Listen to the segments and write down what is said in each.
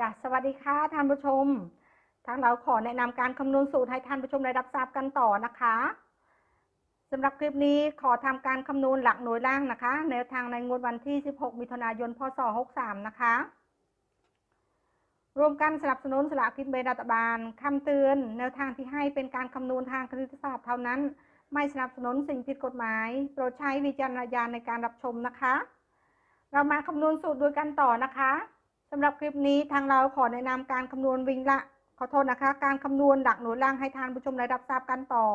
จ้ะสวัสดีค่ะท่านผู้ชม ทางเราขอแนะนำการคำนวณสูตรให้ท่านผู้ชมได้รับทราบกันต่อนะคะสำหรับคลิปนี้ขอทำการคำนวณหลักหน่วยล่างนะคะแนวทางในงวดวันที่ 16 มิถุนายน พศ 63 นะคะรวมกันสนับสนุนสลากกินแบ่งรัฐบาลคำเตือน แนวทางที่ให้เป็นการคำนวณทางคณิตศาสตร์เท่านั้น ไม่สนับสนุนสิ่งผิดกฎหมาย โปรดใช้วิจารณญาณในการรับชมนะคะ เรามาคำนวณสูตรด้วยกันต่อนะคะ สำหรับคลิปนี้ทางเราขอแนะนำการคำนวณวิ่งละขอโทษนะคะ การคำนวณหลักหน่วยล่างให้ทานผู้ชมได้รับทราบกันต่อ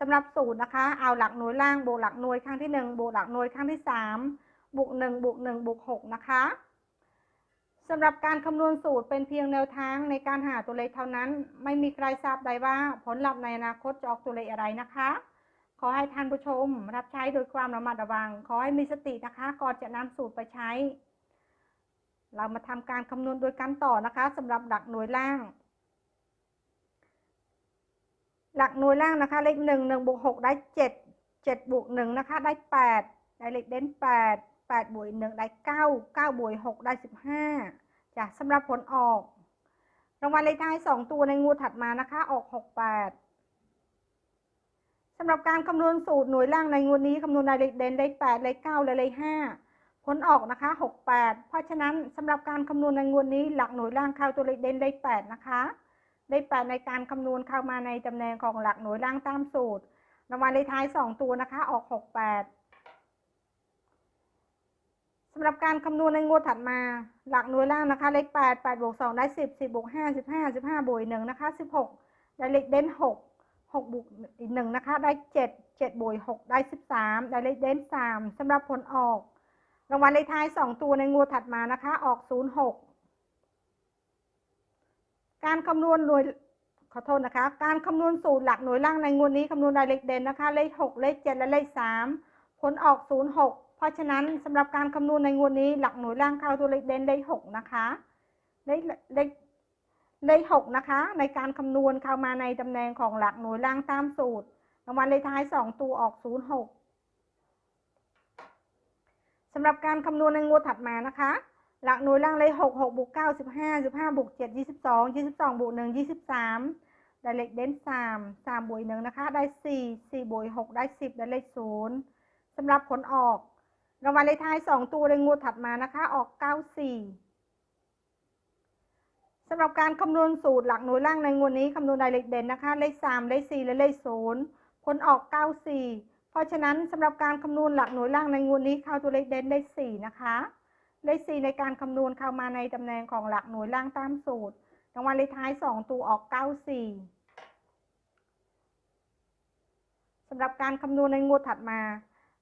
สำหรับสูตรนะคะ เอาหลักหน่วยล่างบวกหลักหน่วยครั้งที่หนึ่งบวกหลักหน่วยครั้งที่สามบวกหนึ่งบวกหนึ่งบวกหกนะคะสำหรับการคำนวณสูตรเป็นเพียงแนวทางในการหาตัวเลขเท่านั้น ไม่มีใครทราบได้ว่าผลลัพธ์ในอนาคตจะออกตัวเลขอะไรนะคะ ขอให้ท่านผู้ชมรับใช้โดยความระมัดระวัง ขอให้มีสตินะคะก่อนจะนำสูตรไปใช้ เรามาทำการคำนวณโดยการต่อนะคะสำหรับหลักหน่วยล่าง หลักหน่วยล่างนะคะ เลขหนึ่งหนึ่งบวกหกได้เจ็ดเจ็ดบวกหนึ่งนะคะได้แปดได้เลขเด่นแปดแปดบวกหนึ่งได้เก้าเก้าบวกหกได้สิบห้าจ้ะสำหรับผลออก รางวัลเลขท้ายสองตัวในงูถัดมานะคะ ออกหกแปดสำหรับการคำนวณสูตรหน่วยล่างในงูนี้คำนวณได้เลขเด่นได้แปดเลขเก้าและเลขห้า ผลออกนะคะ 68 เพราะฉะนั้นสำหรับการคำนวณในงวดนี้หลักหน่วยล่างเข้าตัวเลขเด่นได้8นะคะได้8ในการคำนวณเข้ามาในตำแหน่งของหลักหน่วยล่างตามสูตรรางวัลเลขท้าย 2 ตัวนะคะ ออก 68สำหรับการคำนวณในงวดถัดมา หลักหน่วยล่างนะคะ เลข8 8บวก2ได้ 10 10บวก5 15 15บวก1นะคะ 16 ได้เลขเด่น6 6บวกอีก1นะคะ ได้ 7 7บวก6ได้ 13 ได้เลขเด่น3สำหรับผลออก รางวัลเลขท้าย2ตัวในงวดถัดมานะคะ ออก06การคำนวณหน่วยขอโทษนะคะ การคำนวณสูตรหลักหน่วยล่างในงวดนี้คำนวณรายเลขเด่นนะคะ เลข6เลข7และเลข3ผลออก06เพราะฉะนั้นสำหรับการคำนวณในงวดนี้หลักหน่วยล่างเข้าตัวเลขเด่นได้6นะคะเลขเลขเลข6นะคะ ในการคำนวณเข้ามาในตำแหน่งของหลักหน่วยล่างตามสูตรรางวัลเลขท้าย2ตัวออก06 สำหรับการคำนวณในงวดถัดมานะคะ หลักหน่วยล่างเลขหกหกบวกเก้าสิบห้าสิบห้าบวกเจ็ดยี่สิบสองยี่สิบสองบวกหนึ่งยี่สิบสามได้เลขเด่นสามสามบวกหนึ่งนะคะ ได้สี่สี่บวกหกได้สิบได้เลขศูนย์สำหรับผลออกรางวัลเลขท้ายสองตัวในงวดถัดมานะคะ ออกเก้าสี่สำหรับการคำนวณสูตรหลักหน่วยล่างในงวดนี้คำนวณได้เลขเด่นนะคะ เลขสามเลขสี่และเลขศูนย์ผลออกเก้าสี่ เพราะฉะนั้นสำหรับการคำนวณหลักหน่วยล่างในงวดนี้เข้าตัวเลขเด่นได้ 4 นะคะ เลข 4 ในการคำนวณเข้ามาในตำแหน่งของหลักหน่วยล่างตามสูตรรางวัลเลขท้าย 2 ตัวออก 94สำหรับการคำนวณในงวดถัดมา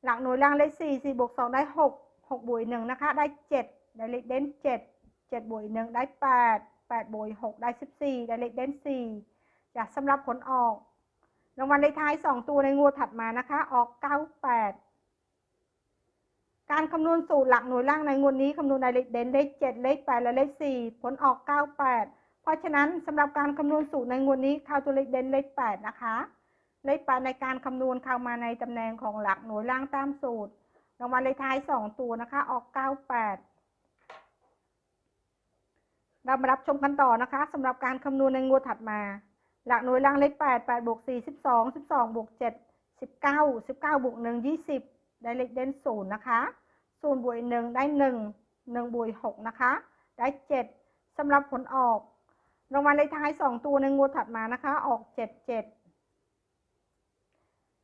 หลักหน่วยล่างเลข 4 4บวก2ได้ 6 6บวก1นะคะ ได้ 7 ได้เลขเด่น 7 7บวก1ได้ 8 8บวก6ได้ 14 ได้เลขเด่น4จากสำหรับผลออก รางวัลเลขท้าย2ตัวในงวดถัดมานะคะ ออก98การคำนวณสูตรหลักหน่วยล่างในงวดนี้คำนวณในเลขเด่นเลข7เลข8และเลข4ผลออก98เพราะฉะนั้นสำหรับการคำนวณสูตรในงวดนี้เข้าตัวเลขเด่นเลข8นะคะเลข8ในการคำนวณเข้ามาในตำแหน่งของหลักหน่วยล่างตามสูตรรางวัลเลขท้าย2ตัวนะคะ ออก98เรามารับชมกันต่อนะคะสำหรับการคำนวณในงวดถัดมา หลักหน่วยล่างเลข8 8บวก4 12 12บวก7 19 19บวก1 20ได้เลขเด่น0นะคะ0บวก1ได้1 1บวก6นะคะ ได้7สำหรับผลออกรางวัลเลขท้าย2ตัวในงวดถัดมานะคะ ออก77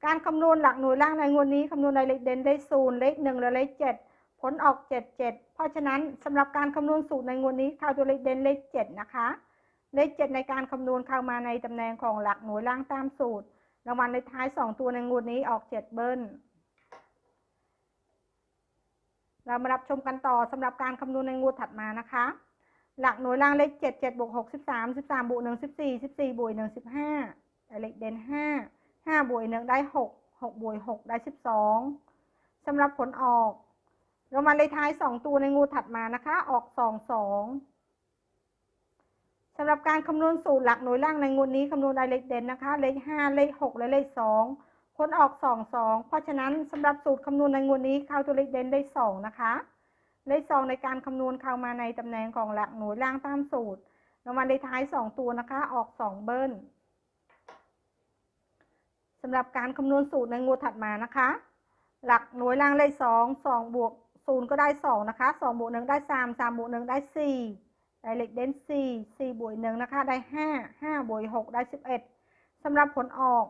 การคำนวณหลักหน่วยล่างในงวดนี้คำนวณในเลขเด่นได้0เลข1และเลข7ผลออก 77 เพราะฉะนั้นสำหรับการคำนวณสูตรในงวดนี้เข้าตัวเลขเด่นเลข 7 นะคะ เลข7ในการคำนวณเข้ามาในตำแหน่งของหลักหน่วยล่างตามสูตร รางวัลในท้าย 2 ตัวในงวดนี้ออก 7 เบิ้ล เรามารับชมกันต่อสำหรับการคำนวณในงวดถัดมานะคะ หลักหน่วยล่างเลข 7 7บวก6 13 13บวก1 14 14บวก1 15ได้เลขเด่น 5 5บวก1ได้ 6 6บวก6ได้ 12สำหรับผลออกรางวัลเลขท้าย 2 ตัวในงูถัดมานะคะ ออก 2 2 สำหรับการคำนวณสูตรหลักหน่วยล่างในงวดนี้คำนวณรายเลขเด่นนะคะ เลข 5 เลข 6 และเลข2ผลออก 2 2 เพราะฉะนั้นสำหรับสูตรคำนวณในงวดนี้เข้าตัวเลขเด่นได้ 2 นะคะ เลขซองในการคำนวณเข้ามาในตำแหน่งของหลักหน่วยล่างตามสูตรรางวัลเลขท้าย 2 ตัวนะคะ ออก 2 เบิ้ลสำหรับการคำนวณสูตรในงวดถัดมานะคะ หลักหน่วยล่างเลข 2 2บวก0ก็ได้ 2 นะคะ2บวก1ได้ 3 3บวก1ได้ 4 ได้เลขเด่น4 4บวก1นะคะ ได้ 5 5บวก6ได้ 11สำหรับผลออก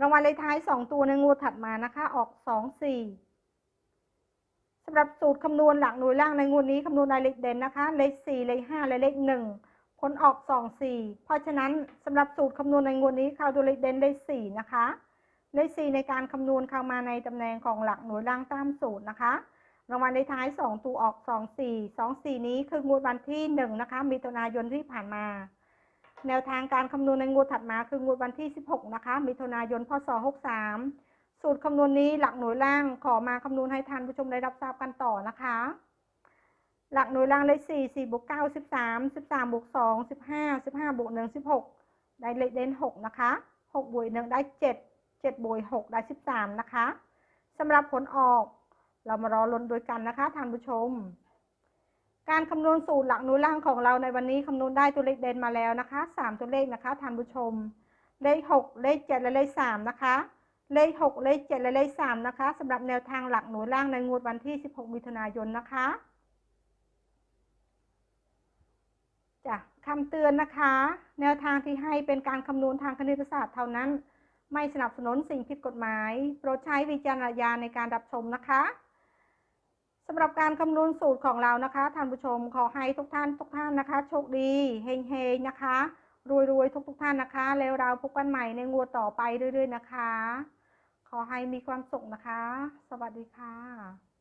รางวัลเลขท้าย 2 ตัวในงวดถัดมานะคะ ออก 2 4สำหรับสูตรคำนวณหลักหน่วยล่างในงวดนี้คำนวณรายเลขเด่นนะคะ เลข 4 เลข 5 และเลข 1 ผลออก 2 4 เพราะฉะนั้นสำหรับสูตรคำนวณในงวดนี้เข้าตัวเลขเด่นเลข4นะคะ เลข 4 ในการคำนวณเข้ามาในตำแหน่งของหลักหน่วยล่างตามสูตรนะคะ รางวัลในท้าย 2 ตัวออก 2 4 2 4 นี้คืองวดวันที่ 1 นะคะ มิถุนายนที่ผ่านมา แนวทางการคำนวณในงวดถัดมาคืองวดวันที่ 16 นะคะ มิถุนายน พศ 63 สูตรคำนวณนี้หลักหน่วยล่างขอมาคำนวณให้ท่านผู้ชมได้รับทราบกันต่อนะคะ หลักหน่วยล่างเลข4 4บวก9 13 13บวก2 15 15บวก1 16 ได้เลขเด่น6นะคะ6บวก1ได้ 7 7บวก6ได้ 13 นะคะสำหรับผลออก เรามารอลุ้นด้วยกันนะคะท่านผู้ชม การคำนวณสูตรหลักหน่วยล่างของเราในวันนี้คำนวณได้ตัวเลขเด่นมาแล้วนะคะสามตัวเลขนะคะท่านผู้ชม เลขหกเลขเจ็ดและเลขสามนะคะ เลขหกเลขเจ็ดและเลขสามนะคะสำหรับแนวทางหลักหน่วยล่างในงวดวันที่ 16 มิถุนายนนะคะจ้ะคำเตือนนะคะ แนวทางที่ให้เป็นการคำนวณทางคณิตศาสตร์เท่านั้น ไม่สนับสนุนสิ่งผิดกฎหมาย โปรดใช้วิจารณญาณในการรับชมนะคะ สำหรับการคำนวณสูตรของเรานะคะท่านผู้ชมขอให้ทุกท่านทุกท่านนะคะ โชคดีเฮงๆนะคะ รวยๆทุกๆท่านนะคะ แล้วเราพบกันใหม่ในงวดต่อไปเรื่อยๆนะคะ ขอให้มีความสุขนะคะ สวัสดีค่ะ